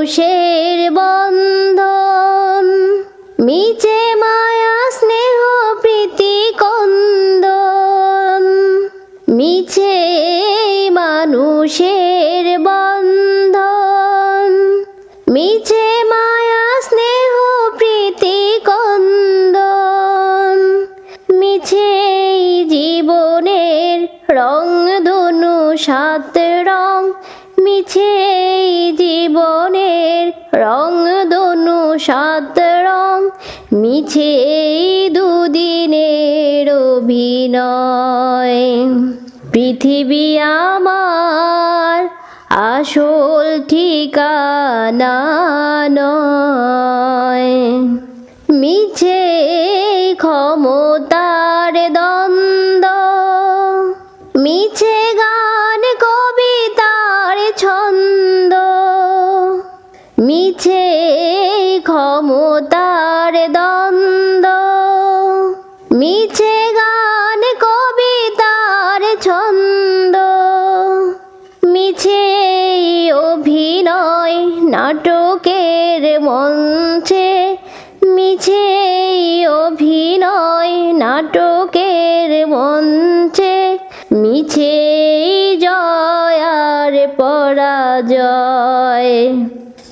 মানুষের বন্ধন, মিছে মায়া, স্নেহ, প্রীতি, কন্দন। মিছে মানুষের বন্ধন, মিছে মায়া, স্নেহ, প্রীতি, কন্দন। মিছে জীবনের রং, ধনু, সাত রং, মিছে জীবনের রং ধনু সাত রং, মিছে দুদিনের অভিনয়। পৃথিবী আমার আসল ঠিকানা নয়। মিছে ক্ষমতার দ্বন্দ্ব, মিছে গান মিছে ক্ষমতার দ্বন্দ্ব। মিছে গান কবিতার ছন্দ। মিছে অভিনয় নাটকের মঞ্চে। মিছে অভিনয় নাটকের মঞ্চে। মিছে জয় জয়ার পরাজয়।